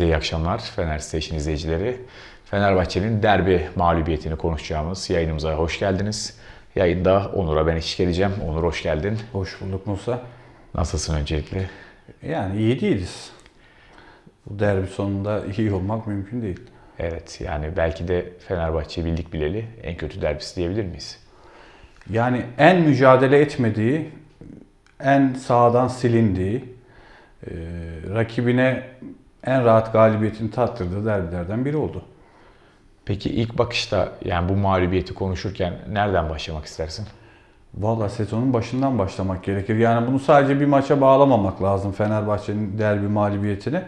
Herkese iyi akşamlar Fener Station izleyicileri. Fenerbahçe'nin derbi mağlubiyetini konuşacağımız yayınımıza hoş geldiniz. Yayında Onur'a ben eşlik edeceğim. Onur hoş geldin. Hoş bulduk Musa. Nasılsın öncelikle? Yani iyi değiliz. Bu derbi sonunda iyi olmak mümkün değil. Evet yani belki de Fenerbahçe bildik bileli en kötü derbisi diyebilir miyiz? Yani en mücadele etmediği, en sağdan silindiği, e, rakibine en rahat galibiyetini tattırdığı derbilerden biri oldu. Peki ilk bakışta yani bu mağlubiyeti konuşurken nereden başlamak istersin? Valla sezonun başından başlamak gerekir. Yani bunu sadece bir maça bağlamamak lazım Fenerbahçe'nin derbi mağlubiyetini.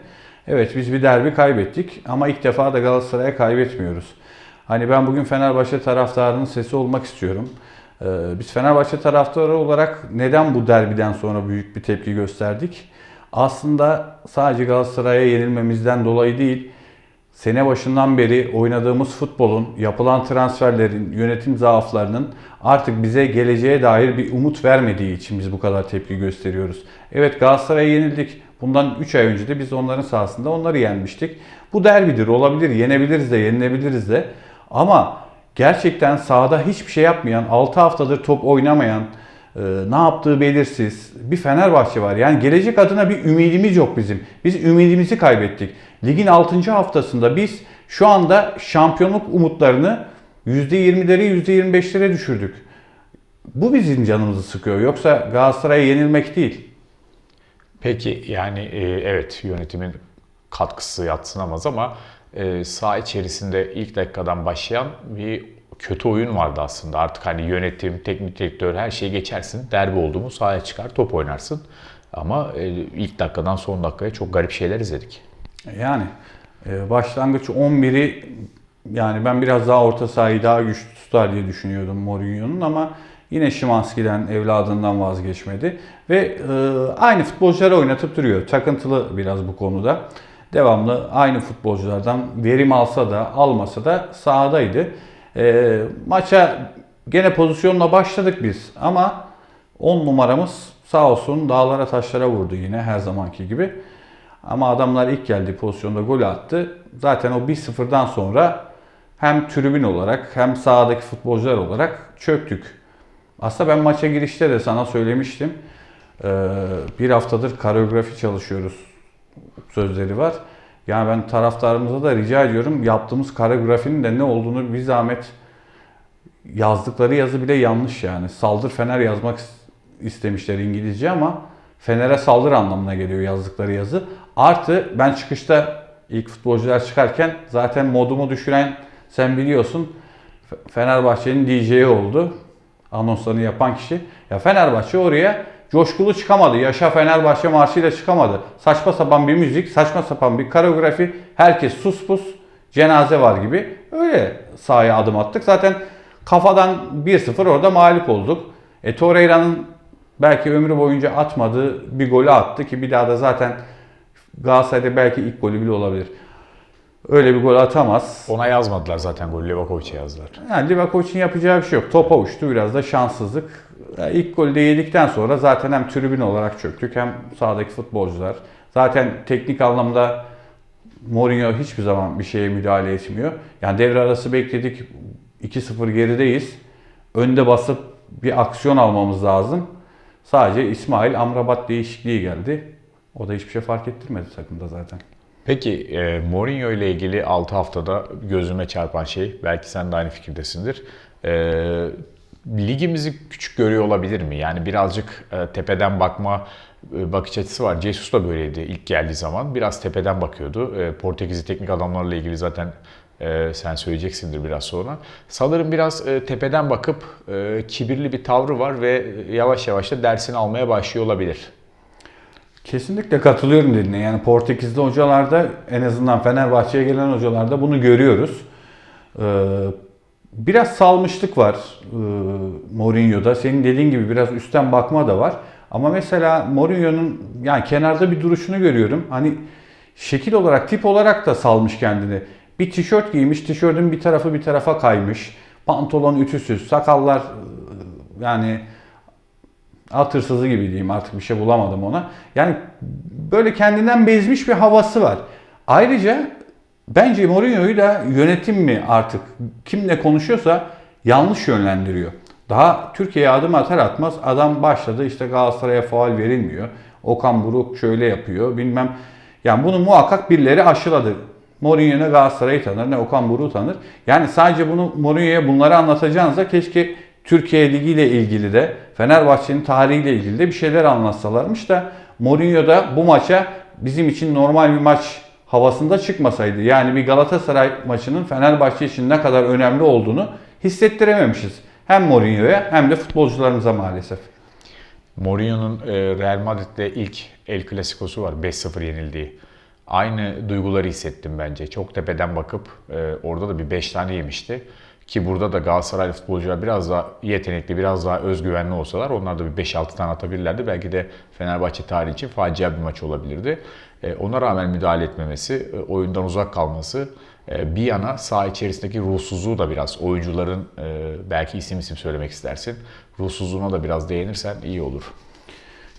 Evet biz bir derbi kaybettik ama ilk defa da Galatasaray'a kaybetmiyoruz. Hani ben bugün Fenerbahçe taraftarının sesi olmak istiyorum. Ee, biz Fenerbahçe taraftarı olarak neden bu derbiden sonra büyük bir tepki gösterdik? Aslında sadece Galatasaray'a yenilmemizden dolayı değil, sene başından beri oynadığımız futbolun, yapılan transferlerin, yönetim zaaflarının artık bize geleceğe dair bir umut vermediği için biz bu kadar tepki gösteriyoruz. Evet Galatasaray'a yenildik. Bundan 3 ay önce de biz onların sahasında onları yenmiştik. Bu derbidir, olabilir, yenebiliriz de, yenilebiliriz de. Ama gerçekten sahada hiçbir şey yapmayan, 6 haftadır top oynamayan, ne yaptığı belirsiz bir Fenerbahçe var. Yani gelecek adına bir ümidimiz yok bizim. Biz ümidimizi kaybettik. Ligin 6. haftasında biz şu anda şampiyonluk umutlarını %20'leri %25'lere düşürdük. Bu bizim canımızı sıkıyor. Yoksa Galatasaray'a yenilmek değil. Peki yani e, evet yönetimin katkısı yatsınamaz ama e, saha içerisinde ilk dakikadan başlayan bir kötü oyun vardı aslında. Artık hani yönetim, teknik direktör her şeyi geçersin. Derbi oldu mu sahaya çıkar top oynarsın. Ama e, ilk dakikadan son dakikaya çok garip şeyler izledik. Yani e, başlangıç 11'i yani ben biraz daha orta sahayı daha güçlü tutar diye düşünüyordum Mourinho'nun ama yine Şimanski'den evladından vazgeçmedi ve e, aynı futbolcuları oynatıp duruyor. Takıntılı biraz bu konuda. Devamlı aynı futbolculardan verim alsa da almasa da sahadaydı. E, maça gene pozisyonla başladık biz ama 10 numaramız sağ olsun dağlara taşlara vurdu yine her zamanki gibi. Ama adamlar ilk geldiği pozisyonda gol attı. Zaten o 1-0'dan sonra hem tribün olarak hem sahadaki futbolcular olarak çöktük. Aslında ben maça girişte de sana söylemiştim. Ee, bir haftadır koreografi çalışıyoruz sözleri var. Yani ben taraftarımıza da rica ediyorum yaptığımız koreografinin de ne olduğunu bir zahmet yazdıkları yazı bile yanlış yani. Saldır Fener yazmak istemişler İngilizce ama Fener'e saldır anlamına geliyor yazdıkları yazı. Artı ben çıkışta ilk futbolcular çıkarken zaten modumu düşüren sen biliyorsun Fenerbahçe'nin DJ'i oldu. Anonslarını yapan kişi. Ya Fenerbahçe oraya coşkulu çıkamadı. Yaşa Fenerbahçe marşıyla çıkamadı. Saçma sapan bir müzik, saçma sapan bir koreografi. Herkes sus pus, cenaze var gibi. Öyle sahaya adım attık. Zaten kafadan 1-0 orada mağlup olduk. E Torreira'nın belki ömrü boyunca atmadığı bir golü attı ki bir daha da zaten Galatasaray'da belki ilk golü bile olabilir. Öyle bir gol atamaz. Ona yazmadılar zaten golü Livakovic'e yazdılar. Yani Livakovic'in yapacağı bir şey yok. Topa uçtu biraz da şanssızlık. Yani ilk golü de yedikten sonra zaten hem tribün olarak çöktük hem sahadaki futbolcular. Zaten teknik anlamda Mourinho hiçbir zaman bir şeye müdahale etmiyor. Yani devre arası bekledik. 2-0 gerideyiz. Önde basıp bir aksiyon almamız lazım. Sadece İsmail Amrabat değişikliği geldi. O da hiçbir şey fark ettirmedi takımda zaten. Peki e, Mourinho ile ilgili 6 haftada gözüme çarpan şey, belki sen de aynı fikirdesindir. E, ligimizi küçük görüyor olabilir mi? Yani birazcık e, tepeden bakma e, bakış açısı var. Jesus da böyleydi ilk geldiği zaman. Biraz tepeden bakıyordu. E, Portekizli teknik adamlarla ilgili zaten sen söyleyeceksindir biraz sonra. Sanırım biraz tepeden bakıp kibirli bir tavrı var ve yavaş yavaş da dersini almaya başlıyor olabilir. Kesinlikle katılıyorum dediğine. Yani Portekizli hocalarda en azından Fenerbahçe'ye gelen hocalarda bunu görüyoruz. Biraz salmışlık var e, Mourinho'da. Senin dediğin gibi biraz üstten bakma da var. Ama mesela Mourinho'nun yani kenarda bir duruşunu görüyorum. Hani şekil olarak, tip olarak da salmış kendini. Bir tişört giymiş, tişörtün bir tarafı bir tarafa kaymış. Pantolon ütüsüz, sakallar e, yani at hırsızı gibi diyeyim artık bir şey bulamadım ona. Yani böyle kendinden bezmiş bir havası var. Ayrıca bence Mourinho'yu da yönetim mi artık kimle konuşuyorsa yanlış yönlendiriyor. Daha Türkiye'ye adım atar atmaz adam başladı işte Galatasaray'a faal verilmiyor. Okan Buruk şöyle yapıyor bilmem. Yani bunu muhakkak birileri aşıladı. Mourinho ne Galatasaray'ı tanır ne Okan Buruk'u tanır. Yani sadece bunu Mourinho'ya bunları anlatacağınıza keşke Türkiye Ligi ile ilgili de Fenerbahçe'nin tarihiyle ilgili de bir şeyler anlatsalarmış da Mourinho da bu maça bizim için normal bir maç havasında çıkmasaydı. Yani bir Galatasaray maçının Fenerbahçe için ne kadar önemli olduğunu hissettirememişiz. Hem Mourinho'ya hem de futbolcularımıza maalesef. Mourinho'nun e, Real Madrid'de ilk El Clasico'su var 5-0 yenildiği. Aynı duyguları hissettim bence. Çok tepeden bakıp e, orada da bir 5 tane yemişti. Ki burada da Galatasaraylı futbolcular biraz daha yetenekli, biraz daha özgüvenli olsalar onlar da bir 5-6 tane atabilirlerdi. Belki de Fenerbahçe tarihi için facia bir maç olabilirdi. E, ona rağmen müdahale etmemesi, e, oyundan uzak kalması e, bir yana saha içerisindeki ruhsuzluğu da biraz oyuncuların belki isim isim söylemek istersin. Ruhsuzluğuna da biraz değinirsen iyi olur.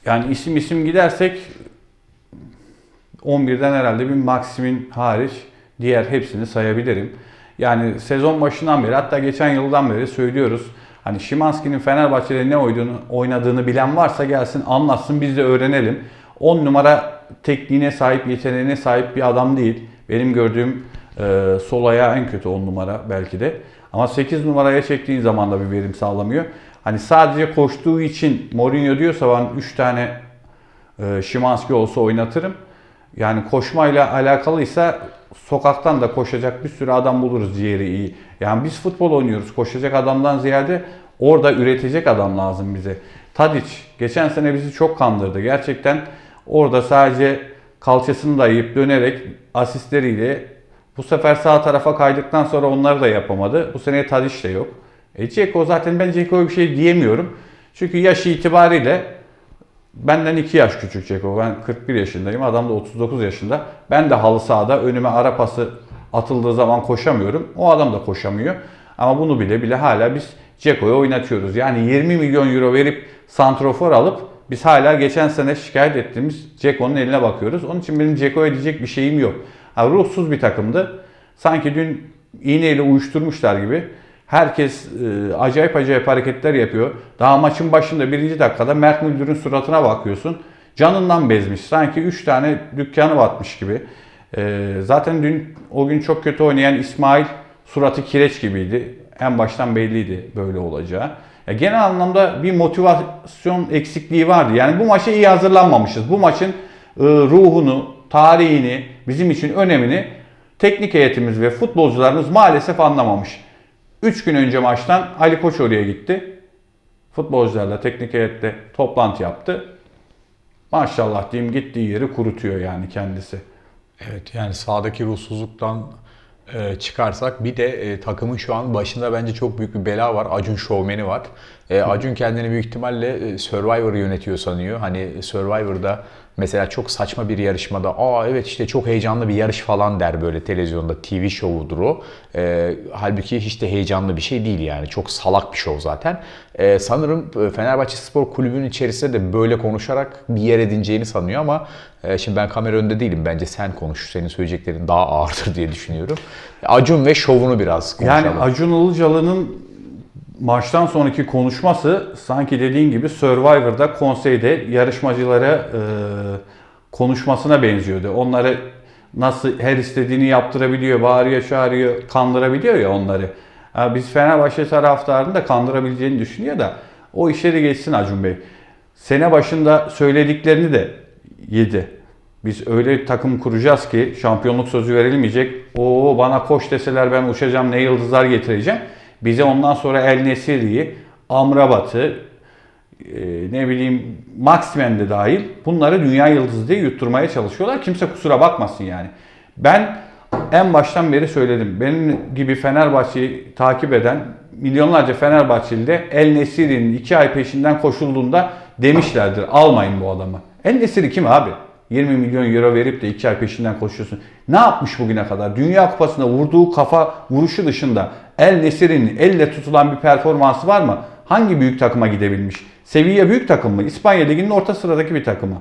Yani isim isim gidersek 11'den herhalde bir Maxim'in hariç diğer hepsini sayabilirim. Yani sezon başından beri hatta geçen yıldan beri söylüyoruz. Hani Şimanski'nin Fenerbahçe'de ne oynadığını, oynadığını bilen varsa gelsin anlatsın biz de öğrenelim. 10 numara tekniğine sahip, yeteneğine sahip bir adam değil. Benim gördüğüm e, sol ayağı en kötü 10 numara belki de. Ama 8 numaraya çektiğin zaman da bir verim sağlamıyor. Hani sadece koştuğu için Mourinho diyorsa ben 3 tane e, Şimanski olsa oynatırım. Yani koşmayla alakalıysa sokaktan da koşacak bir sürü adam buluruz ciğeri iyi. Yani biz futbol oynuyoruz. Koşacak adamdan ziyade orada üretecek adam lazım bize. Tadic geçen sene bizi çok kandırdı. Gerçekten orada sadece kalçasını dayayıp dönerek asistleriyle bu sefer sağ tarafa kaydıktan sonra onları da yapamadı. Bu sene Tadic de yok. E Ceko zaten ben Ceko'ya bir şey diyemiyorum. Çünkü yaş itibariyle Benden 2 yaş küçük Ceko. Ben 41 yaşındayım. Adam da 39 yaşında. Ben de halı sahada önüme ara pası atıldığı zaman koşamıyorum. O adam da koşamıyor. Ama bunu bile bile hala biz Ceko'yu oynatıyoruz. Yani 20 milyon euro verip santrofor alıp biz hala geçen sene şikayet ettiğimiz Ceko'nun eline bakıyoruz. Onun için benim Ceko'ya diyecek bir şeyim yok. Ha, ruhsuz bir takımdı. Sanki dün iğneyle uyuşturmuşlar gibi. Herkes e, acayip acayip hareketler yapıyor. Daha maçın başında birinci dakikada Mert Müldür'ün suratına bakıyorsun. Canından bezmiş. Sanki 3 tane dükkanı batmış gibi. E, zaten dün o gün çok kötü oynayan İsmail suratı kireç gibiydi. En baştan belliydi böyle olacağı. Ya genel anlamda bir motivasyon eksikliği vardı. Yani bu maça iyi hazırlanmamışız. Bu maçın e, ruhunu, tarihini, bizim için önemini teknik heyetimiz ve futbolcularımız maalesef anlamamış. 3 gün önce maçtan Ali Koç oraya gitti. Futbolcularla teknik heyette toplantı yaptı. Maşallah diyeyim gittiği yeri kurutuyor yani kendisi. Evet yani sahadaki ruhsuzluktan e, çıkarsak bir de e, takımın şu an başında bence çok büyük bir bela var. Acun Şovmeni var. E, Acun kendini büyük ihtimalle e, Survivor'ı yönetiyor sanıyor. Hani Survivor'da mesela çok saçma bir yarışmada aa evet işte çok heyecanlı bir yarış falan der böyle televizyonda TV şovudur o. E, halbuki hiç de heyecanlı bir şey değil yani. Çok salak bir şov zaten. E, sanırım e, Fenerbahçe Spor Kulübü'nün içerisinde de böyle konuşarak bir yer edineceğini sanıyor ama e, şimdi ben kamera önünde değilim. Bence sen konuş. Senin söyleyeceklerin daha ağırdır diye düşünüyorum. Acun ve şovunu biraz konuşalım. Yani Acun Ilıcalı'nın maçtan sonraki konuşması sanki dediğin gibi Survivor'da konseyde yarışmacılara e, konuşmasına benziyordu. Onları nasıl her istediğini yaptırabiliyor, bağırıyor, çağırıyor, kandırabiliyor ya onları. Ha, biz Fenerbahçe taraftarını da kandırabileceğini düşünüyor da o işleri geçsin Acun Bey. Sene başında söylediklerini de yedi. Biz öyle takım kuracağız ki şampiyonluk sözü verilmeyecek. O bana koş deseler ben uçacağım ne yıldızlar getireceğim. Bize ondan sonra El Nesiri'yi, Amrabat'ı, e, ne bileyim Maximen de dahil bunları dünya yıldızı diye yutturmaya çalışıyorlar. Kimse kusura bakmasın yani. Ben en baştan beri söyledim. Benim gibi Fenerbahçe'yi takip eden milyonlarca Fenerbahçeli de El Nesiri'nin iki ay peşinden koşulduğunda demişlerdir almayın bu adamı. El Nesiri kim abi? 20 milyon euro verip de 2 ay peşinden koşuyorsun. Ne yapmış bugüne kadar? Dünya Kupası'nda vurduğu kafa vuruşu dışında El Nesir'in elle tutulan bir performansı var mı? Hangi büyük takıma gidebilmiş? Sevilla büyük takım mı? İspanya Ligi'nin orta sıradaki bir takımı.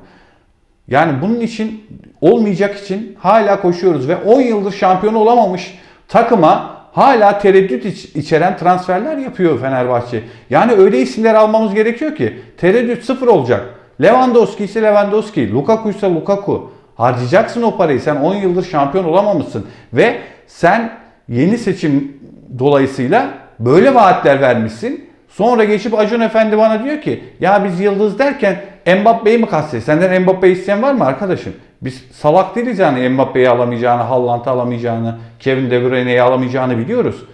Yani bunun için olmayacak için hala koşuyoruz ve 10 yıldır şampiyon olamamış takıma hala tereddüt iç- içeren transferler yapıyor Fenerbahçe. Yani öyle isimler almamız gerekiyor ki tereddüt sıfır olacak. Lewandowski ise Lewandowski, Lukaku ise Lukaku. Harcayacaksın o parayı. Sen 10 yıldır şampiyon olamamışsın ve sen yeni seçim dolayısıyla böyle vaatler vermişsin. Sonra geçip Acun Efendi bana diyor ki ya biz yıldız derken Mbappe'yi mi kastediyoruz? Senden Mbappe isteyen var mı arkadaşım? Biz salak değiliz yani Mbappe'yi alamayacağını, Haaland'ı alamayacağını, Kevin De Bruyne'yi alamayacağını biliyoruz.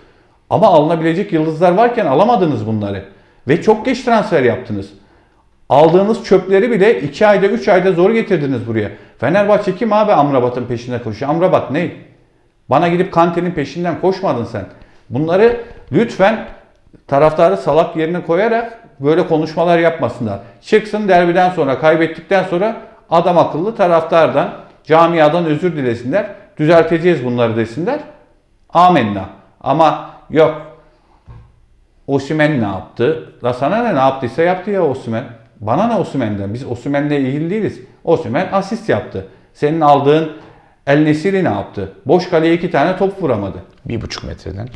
Ama alınabilecek yıldızlar varken alamadınız bunları. Ve çok geç transfer yaptınız. Aldığınız çöpleri bile 2 ayda 3 ayda zor getirdiniz buraya. Fenerbahçe kim abi Amrabat'ın peşinde koşuyor? Amrabat ne? Bana gidip Kante'nin peşinden koşmadın sen. Bunları lütfen taraftarı salak yerine koyarak böyle konuşmalar yapmasınlar. Çıksın derbiden sonra kaybettikten sonra adam akıllı taraftardan, camiadan özür dilesinler. Düzelteceğiz bunları desinler. Amenna. Ama yok Osimen ne yaptı? La sana ne ne yaptıysa yaptı ya Osimen. Bana ne Osimen'den? Biz Osimen'le ilgili değiliz. Osimen asist yaptı. Senin aldığın El Nesiri ne yaptı? Boş kaleye iki tane top vuramadı. Bir buçuk metreden.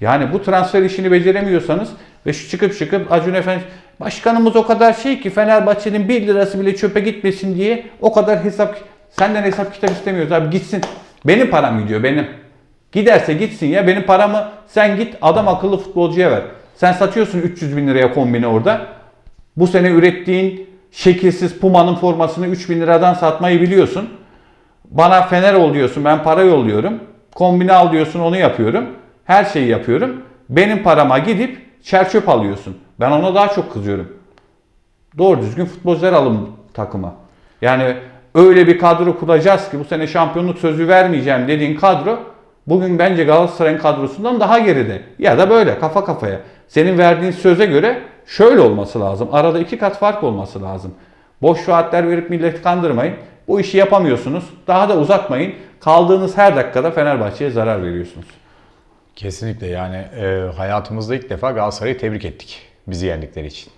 Yani bu transfer işini beceremiyorsanız ve şu çıkıp çıkıp Acun Efendi başkanımız o kadar şey ki Fenerbahçe'nin 1 lirası bile çöpe gitmesin diye o kadar hesap senden hesap kitap istemiyoruz abi gitsin. Benim param gidiyor benim. Giderse gitsin ya benim paramı sen git adam akıllı futbolcuya ver. Sen satıyorsun 300 bin liraya kombini orada. Bu sene ürettiğin şekilsiz Puma'nın formasını 3000 liradan satmayı biliyorsun. Bana Fener ol diyorsun ben para yolluyorum. Kombine al diyorsun onu yapıyorum. Her şeyi yapıyorum. Benim parama gidip çerçöp alıyorsun. Ben ona daha çok kızıyorum. Doğru düzgün futbolcular alın takıma. Yani öyle bir kadro kuracağız ki bu sene şampiyonluk sözü vermeyeceğim dediğin kadro bugün bence Galatasaray'ın kadrosundan daha geride. Ya da böyle kafa kafaya. Senin verdiğin söze göre şöyle olması lazım. Arada iki kat fark olması lazım. Boş vaatler verip milleti kandırmayın. Bu işi yapamıyorsunuz. Daha da uzatmayın. Kaldığınız her dakikada Fenerbahçe'ye zarar veriyorsunuz. Kesinlikle yani e, hayatımızda ilk defa Galatasaray'ı tebrik ettik. Bizi yendikleri için.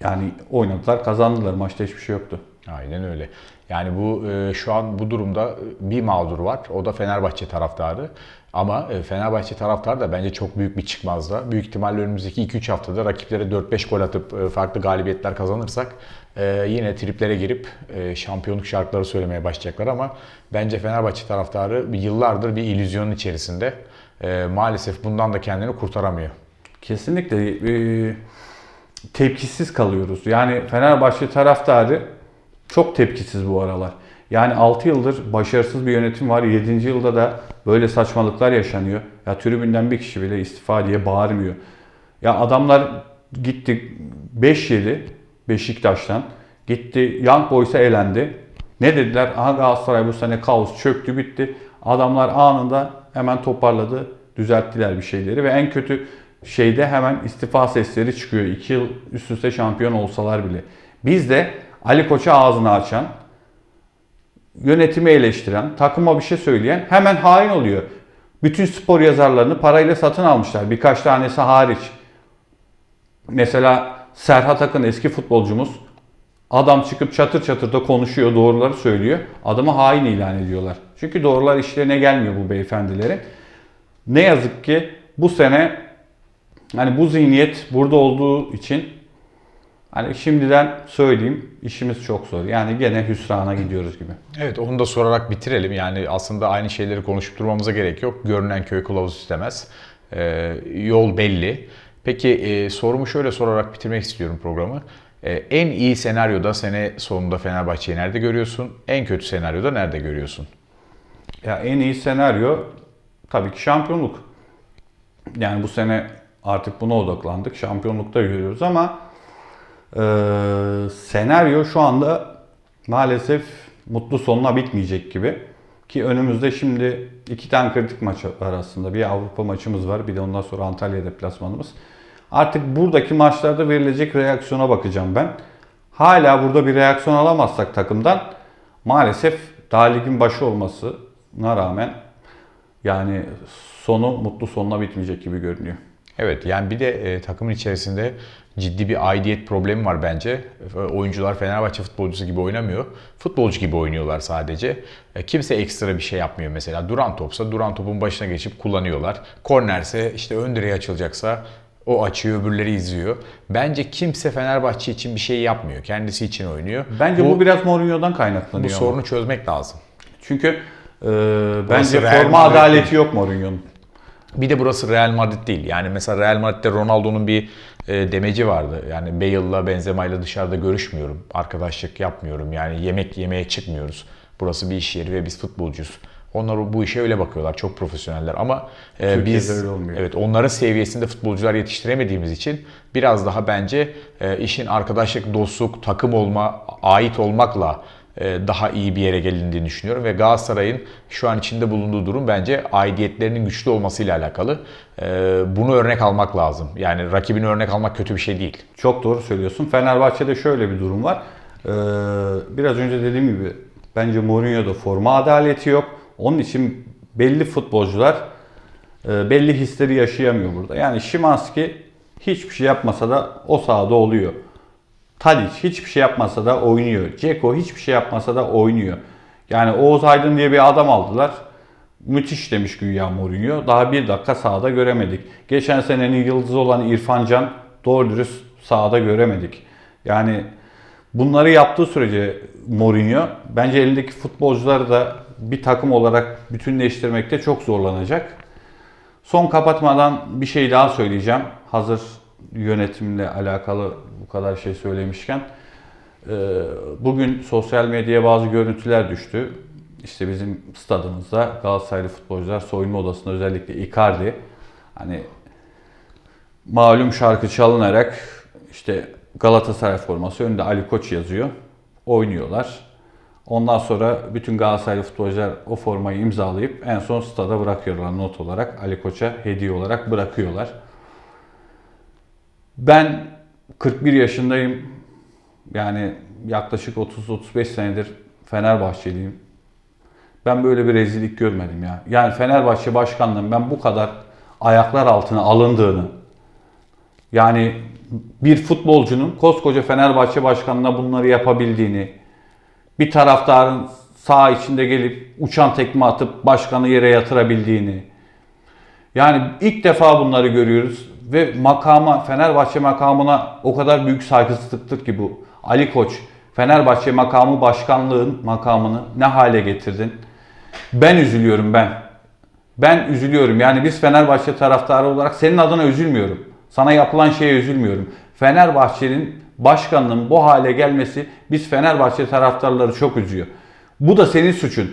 Yani oynadılar, kazandılar. Maçta hiçbir şey yoktu. Aynen öyle. Yani bu e, şu an bu durumda bir mağdur var. O da Fenerbahçe taraftarı. Ama e, Fenerbahçe taraftarı da bence çok büyük bir çıkmazda. Büyük ihtimalle önümüzdeki 2-3 haftada rakiplere 4-5 gol atıp e, farklı galibiyetler kazanırsak e, yine triplere girip şampiyonluk şarkıları söylemeye başlayacaklar ama bence Fenerbahçe taraftarı yıllardır bir illüzyonun içerisinde. Maalesef bundan da kendini kurtaramıyor. Kesinlikle tepkisiz kalıyoruz. Yani Fenerbahçe taraftarı çok tepkisiz bu aralar. Yani 6 yıldır başarısız bir yönetim var. 7. yılda da böyle saçmalıklar yaşanıyor. Ya tribünden bir kişi bile istifa diye bağırmıyor. Ya adamlar gitti 5 yedi Beşiktaş'tan. Gitti Young Boys'a elendi. Ne dediler? Aha Galatasaray bu sene kaos çöktü bitti. Adamlar anında hemen toparladı. Düzelttiler bir şeyleri ve en kötü şeyde hemen istifa sesleri çıkıyor. 2 yıl üst üste şampiyon olsalar bile. Biz de Ali Koç'a ağzını açan, yönetimi eleştiren, takıma bir şey söyleyen hemen hain oluyor. Bütün spor yazarlarını parayla satın almışlar. Birkaç tanesi hariç. Mesela Serhat Akın eski futbolcumuz. Adam çıkıp çatır çatır da konuşuyor, doğruları söylüyor. Adamı hain ilan ediyorlar. Çünkü doğrular işlerine gelmiyor bu beyefendilerin. Ne yazık ki bu sene hani bu zihniyet burada olduğu için hani şimdiden söyleyeyim işimiz çok zor. Yani gene hüsrana gidiyoruz gibi. Evet onu da sorarak bitirelim. Yani aslında aynı şeyleri konuşup durmamıza gerek yok. Görünen köy kılavuz istemez. Ee, yol belli. Peki e, sorumu şöyle sorarak bitirmek istiyorum programı. Ee, en iyi senaryoda sene sonunda Fenerbahçe'yi nerede görüyorsun? En kötü senaryoda nerede görüyorsun? Ya en iyi senaryo tabii ki şampiyonluk. Yani bu sene artık buna odaklandık. Şampiyonlukta görüyoruz ama e, senaryo şu anda maalesef mutlu sonuna bitmeyecek gibi. Ki önümüzde şimdi iki tane kritik maç var aslında. Bir Avrupa maçımız var bir de ondan sonra Antalya deplasmanımız. Artık buradaki maçlarda verilecek reaksiyona bakacağım ben. Hala burada bir reaksiyon alamazsak takımdan maalesef daha ligin başı olmasına rağmen yani sonu mutlu sonuna bitmeyecek gibi görünüyor. Evet yani bir de e, takımın içerisinde ciddi bir aidiyet problemi var bence. Oyuncular Fenerbahçe futbolcusu gibi oynamıyor. Futbolcu gibi oynuyorlar sadece. E, kimse ekstra bir şey yapmıyor mesela. Duran topsa duran topun başına geçip kullanıyorlar. Kornerse işte ön direğe açılacaksa o açıyor öbürleri izliyor. Bence kimse Fenerbahçe için bir şey yapmıyor. Kendisi için oynuyor. Bence bu, biraz Mourinho'dan bu kaynaklanıyor. ama. sorunu çözmek lazım. Çünkü e, bence forma adaleti yok Mourinho'nun. Bir de burası Real Madrid değil. Yani mesela Real Madrid'de Ronaldo'nun bir e, demeci vardı. Yani Bale'la Benzema'yla dışarıda görüşmüyorum. Arkadaşlık yapmıyorum. Yani yemek yemeye çıkmıyoruz. Burası bir iş yeri ve biz futbolcuyuz. Onlar bu işe öyle bakıyorlar. Çok profesyoneller ama e, biz öyle olmuyor. evet onların seviyesinde futbolcular yetiştiremediğimiz için biraz daha bence e, işin arkadaşlık, dostluk, takım olma, ait olmakla daha iyi bir yere gelindiğini düşünüyorum ve Galatasaray'ın şu an içinde bulunduğu durum bence aidiyetlerinin güçlü olmasıyla alakalı. E, Bunu örnek almak lazım. Yani rakibini örnek almak kötü bir şey değil. Çok doğru söylüyorsun. Fenerbahçe'de şöyle bir durum var. Ee, biraz önce dediğim gibi bence Mourinho'da forma adaleti yok. Onun için belli futbolcular e, belli hisleri yaşayamıyor burada. Yani Şimanski hiçbir şey yapmasa da o sahada oluyor. Tadic hiçbir şey yapmasa da oynuyor. Ceko hiçbir şey yapmasa da oynuyor. Yani Oğuz Aydın diye bir adam aldılar. Müthiş demiş güya Mourinho. Daha bir dakika sahada göremedik. Geçen senenin yıldızı olan İrfan Can doğru dürüst sahada göremedik. Yani bunları yaptığı sürece Mourinho bence elindeki futbolcuları da bir takım olarak bütünleştirmekte çok zorlanacak. Son kapatmadan bir şey daha söyleyeceğim. Hazır yönetimle alakalı bu kadar şey söylemişken. Ee, Bugün sosyal medyaya bazı görüntüler düştü. İşte bizim stadımızda Galatasaraylı futbolcular soyunma odasında özellikle Icardi hani malum şarkı çalınarak işte Galatasaray forması önünde Ali Koç yazıyor. Oynuyorlar. Ondan sonra bütün Galatasaraylı futbolcular o formayı imzalayıp en son stada bırakıyorlar not olarak. Ali Koç'a hediye olarak bırakıyorlar. Ben 41 yaşındayım. Yani yaklaşık 30-35 senedir Fenerbahçeliyim. Ben böyle bir rezillik görmedim ya. Yani Fenerbahçe başkanlığının ben bu kadar ayaklar altına alındığını, yani bir futbolcunun koskoca Fenerbahçe başkanına bunları yapabildiğini, bir taraftarın sağ içinde gelip uçan tekme atıp başkanı yere yatırabildiğini, yani ilk defa bunları görüyoruz ve makama Fenerbahçe makamına o kadar büyük saygısızlıktır ki bu. Ali Koç Fenerbahçe makamı başkanlığın makamını ne hale getirdin? Ben üzülüyorum ben. Ben üzülüyorum. Yani biz Fenerbahçe taraftarı olarak senin adına üzülmüyorum. Sana yapılan şeye üzülmüyorum. Fenerbahçe'nin başkanlığın bu hale gelmesi biz Fenerbahçe taraftarları çok üzüyor. Bu da senin suçun.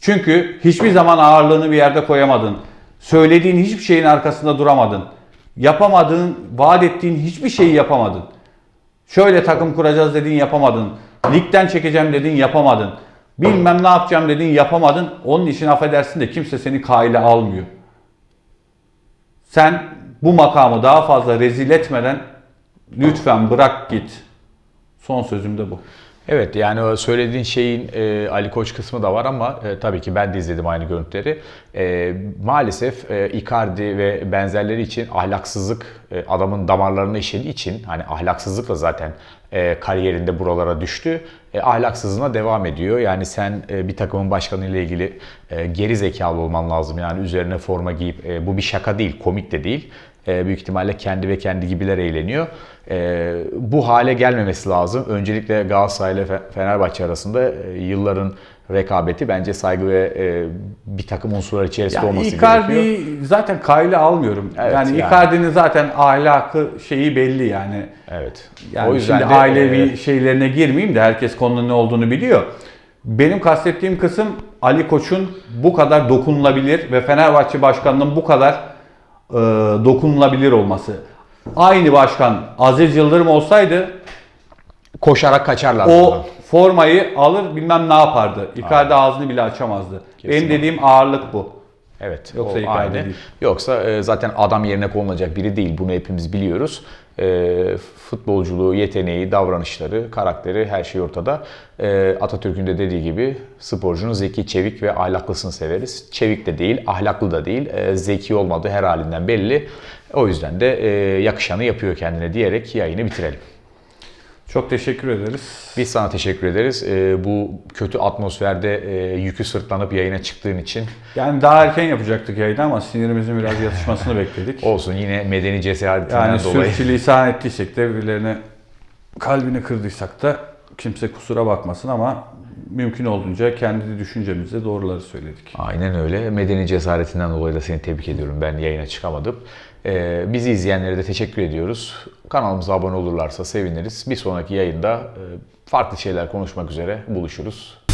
Çünkü hiçbir zaman ağırlığını bir yerde koyamadın. Söylediğin hiçbir şeyin arkasında duramadın. Yapamadığın, vaat ettiğin hiçbir şeyi yapamadın. Şöyle takım kuracağız dedin yapamadın. Ligden çekeceğim dedin yapamadın. Bilmem ne yapacağım dedin yapamadın. Onun için affedersin de kimse seni kaile almıyor. Sen bu makamı daha fazla rezil etmeden lütfen bırak git. Son sözüm de bu. Evet yani söylediğin şeyin e, Ali Koç kısmı da var ama e, tabii ki ben de izledim aynı görüntüleri. E, maalesef e, Icardi ve benzerleri için ahlaksızlık e, adamın damarlarına işlediği için hani ahlaksızlıkla zaten e, kariyerinde buralara düştü. E, ahlaksızlığına devam ediyor. Yani sen e, bir takımın başkanı ile ilgili e, geri zekalı olman lazım. Yani üzerine forma giyip e, bu bir şaka değil, komik de değil. E, büyük ihtimalle kendi ve kendi gibiler eğleniyor. E, bu hale gelmemesi lazım. Öncelikle Galatasaray ile Fe- Fenerbahçe arasında e, yılların rekabeti bence saygı ve e, bir takım unsurlar içerisinde Yani olması Icardi gerekiyor. zaten kaylı almıyorum. Evet, yani, yani. Icardi'nin zaten ahlakı şeyi belli yani. Evet. Yani o yüzden şimdi de, ailevi e, şeylerine girmeyeyim de herkes konunun ne olduğunu biliyor. Benim kastettiğim kısım Ali Koç'un bu kadar dokunulabilir ve Fenerbahçe başkanının bu kadar e, dokunulabilir olması. Aynı başkan Aziz Yıldırım olsaydı koşarak kaçarlar. o formayı alır bilmem ne yapardı. Icardi ağzını bile açamazdı. Benim Kesinlikle. dediğim ağırlık bu. Evet. Yoksa o hikaye aynı. değil. Yoksa e, zaten adam yerine konulacak biri değil. Bunu hepimiz biliyoruz. E, futbolculuğu, yeteneği, davranışları, karakteri her şey ortada. E, Atatürk'ün de dediği gibi sporcunun zeki, çevik ve ahlaklısını severiz. Çevik de değil, ahlaklı da değil. E, zeki olmadığı her halinden belli. O yüzden de e, yakışanı yapıyor kendine diyerek yayını bitirelim. Çok teşekkür ederiz. Biz sana teşekkür ederiz. E, bu kötü atmosferde e, yükü sırtlanıp yayına çıktığın için Yani daha erken yapacaktık yayını ama sinirimizin biraz yatışmasını bekledik. olsun yine medeni cesaretinden Yani dolayı. sürçülisan ettiysek de birilerine kalbini kırdıysak da kimse kusura bakmasın ama mümkün olduğunca kendi düşüncemizde doğruları söyledik. Aynen öyle. Medeni cesaretinden dolayı da seni tebrik ediyorum. Ben yayına çıkamadım. Ee, bizi izleyenlere de teşekkür ediyoruz. Kanalımıza abone olurlarsa seviniriz. Bir sonraki yayında e, farklı şeyler konuşmak üzere buluşuruz.